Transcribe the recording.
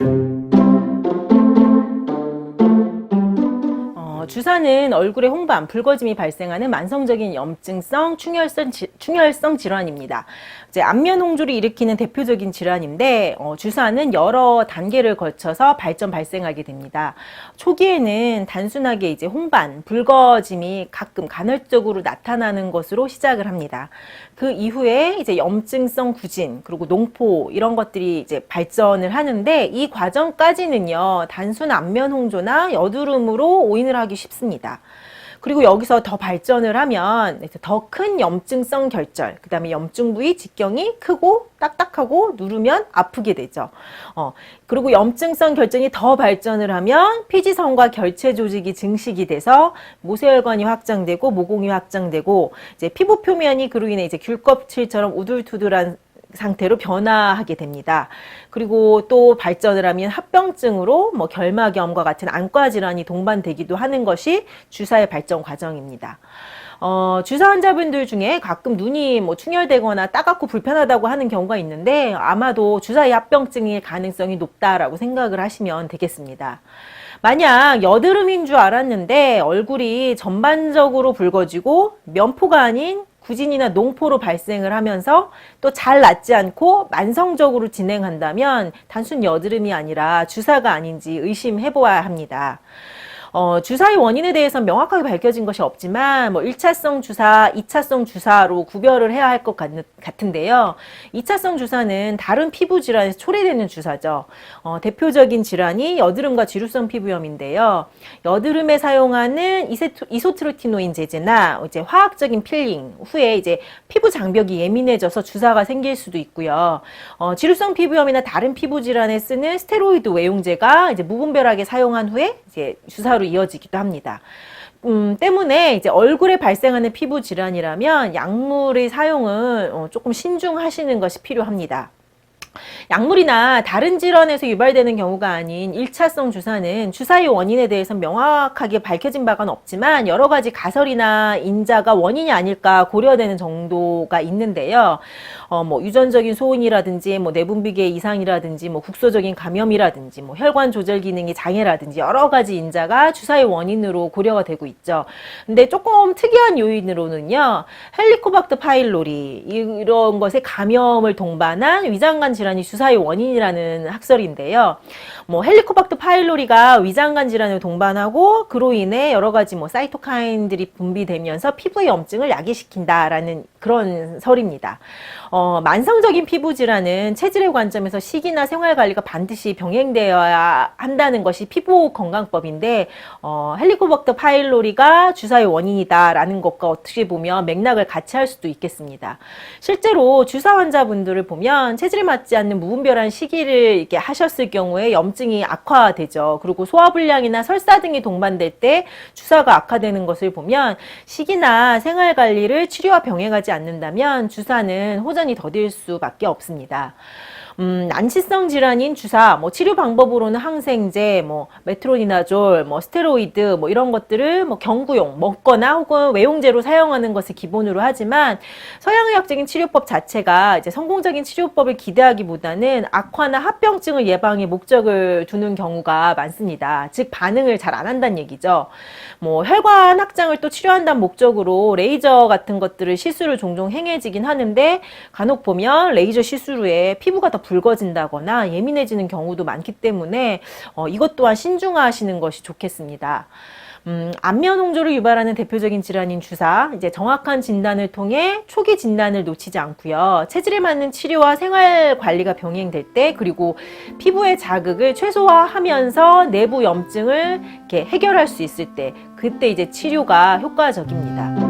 어, 주사는 얼굴에 홍반, 붉어짐이 발생하는 만성적인 염증성 충혈성, 지- 충혈성 질환입니다. 이제 안면 홍조를 일으키는 대표적인 질환인데 어, 주사는 여러 단계를 거쳐서 발전 발생하게 됩니다. 초기에는 단순하게 이제 홍반, 붉어짐이 가끔 간헐적으로 나타나는 것으로 시작을 합니다. 그 이후에 이제 염증성 구진 그리고 농포 이런 것들이 이제 발전을 하는데 이 과정까지는요 단순 안면 홍조나 여드름으로 오인을 하기 쉽습니다. 그리고 여기서 더 발전을 하면 더 큰 염증성 결절, 그 다음에 염증 부위 직경이 크고 딱딱하고 누르면 아프게 되죠. 어, 그리고 염증성 결정이 더 발전을 하면 피지성과 결체 조직이 증식이 돼서 모세혈관이 확장되고 모공이 확장되고 이제 피부 표면이 그로 인해 이제 귤껍질처럼 우둘투둘한 상태로 변화하게 됩니다. 그리고 또 발전을 하면 합병증으로 뭐 결막염과 같은 안과 질환이 동반되기도 하는 것이 주사의 발전 과정입니다. 어, 주사 환자분들 중에 가끔 눈이 뭐 충혈되거나 따갑고 불편하다고 하는 경우가 있는데 아마도 주사의 합병증일 가능성이 높다라고 생각을 하시면 되겠습니다. 만약 여드름인 줄 알았는데 얼굴이 전반적으로 붉어지고 면포가 아닌 구진이나 농포로 발생을 하면서 또 잘 낫지 않고 만성적으로 진행한다면 단순 여드름이 아니라 주사가 아닌지 의심해 보아야 합니다. 어, 주사의 원인에 대해서 명확하게 밝혀진 것이 없지만 뭐 1차성 주사, 2차성 주사로 구별을 해야 할 것 같은데요. 2차성 주사는 다른 피부 질환에서 초래되는 주사죠. 어, 대표적인 질환이 여드름과 지루성 피부염인데요. 여드름에 사용하는 이세토, 이소트로티노인 제제나 이제 화학적인 필링 후에 이제 피부 장벽이 예민해져서 주사가 생길 수도 있고요. 어, 지루성 피부염이나 다른 피부 질환에 쓰는 스테로이드 외용제가 이제 무분별하게 사용한 후에 이제 주사로 이어지기도 합니다. 음, 때문에 이제 얼굴에 발생하는 피부 질환이라면 약물의 사용은 어, 조금 신중하시는 것이 필요합니다. 약물이나 다른 질환에서 유발되는 경우가 아닌 1차성 주사는 주사의 원인에 대해서 명확하게 밝혀진 바가 없지만 여러 가지 가설이나 인자가 원인이 아닐까 고려되는 정도가 있는데요. 어, 뭐 유전적인 소인이라든지 뭐 내분비계 이상이라든지 뭐 국소적인 감염이라든지 뭐 혈관 조절 기능의 장애라든지 여러 가지 인자가 주사의 원인으로 고려가 되고 있죠. 근데 조금 특이한 요인으로는요. 헬리코박터 파일로리 이런 것에 감염을 동반한 위장관 질환이 주사의 원인이라는 학설인데요. 뭐 헬리코박터 파일로리가 위장관 질환을 동반하고 그로 인해 여러 가지 뭐 사이토카인들이 분비되면서 피부 염증을 야기시킨다라는 그런 설입니다. 어, 만성적인 피부 질환은 체질의 관점에서 식이나 생활 관리가 반드시 병행되어야 한다는 것이 피부 건강법인데 어, 헬리코박터 파일로리가 주사의 원인이다라는 것과 어떻게 보면 맥락을 같이 할 수도 있겠습니다. 실제로 주사 환자분들을 보면 체질에 맞지 않는 무분별한 시기를 이렇게 하셨을 경우에 염증이 악화되죠. 그리고 소화불량이나 설사 등이 동반될 때 주사가 악화되는 것을 보면 식이나 생활 관리를 치료와 병행하지 않는다면 주사는 호전이 더딜 수밖에 없습니다. 음, 난치성 질환인 주사, 뭐 치료 방법으로는 항생제, 뭐 메트로니다졸, 뭐 스테로이드, 뭐 이런 것들을 뭐 경구용 먹거나 혹은 외용제로 사용하는 것을 기본으로 하지만 서양의학적인 치료법 자체가 이제 성공적인 치료법을 기대하기보다는 악화나 합병증을 예방에 목적을 두는 경우가 많습니다. 즉 반응을 잘 안 한다는 얘기죠. 뭐 혈관 확장을 또 치료한다는 목적으로 레이저 같은 것들을 시술을 종종 행해지긴 하는데 간혹 보면 레이저 시술 후에 피부가 더 붉어진다거나 예민해지는 경우도 많기 때문에 어, 이것 또한 신중하시는 것이 좋겠습니다. 음, 안면 홍조를 유발하는 대표적인 질환인 주사, 이제 정확한 진단을 통해 초기 진단을 놓치지 않고요. 체질에 맞는 치료와 생활 관리가 병행될 때, 그리고 피부의 자극을 최소화하면서 내부 염증을 이렇게 해결할 수 있을 때, 그때 이제 치료가 효과적입니다.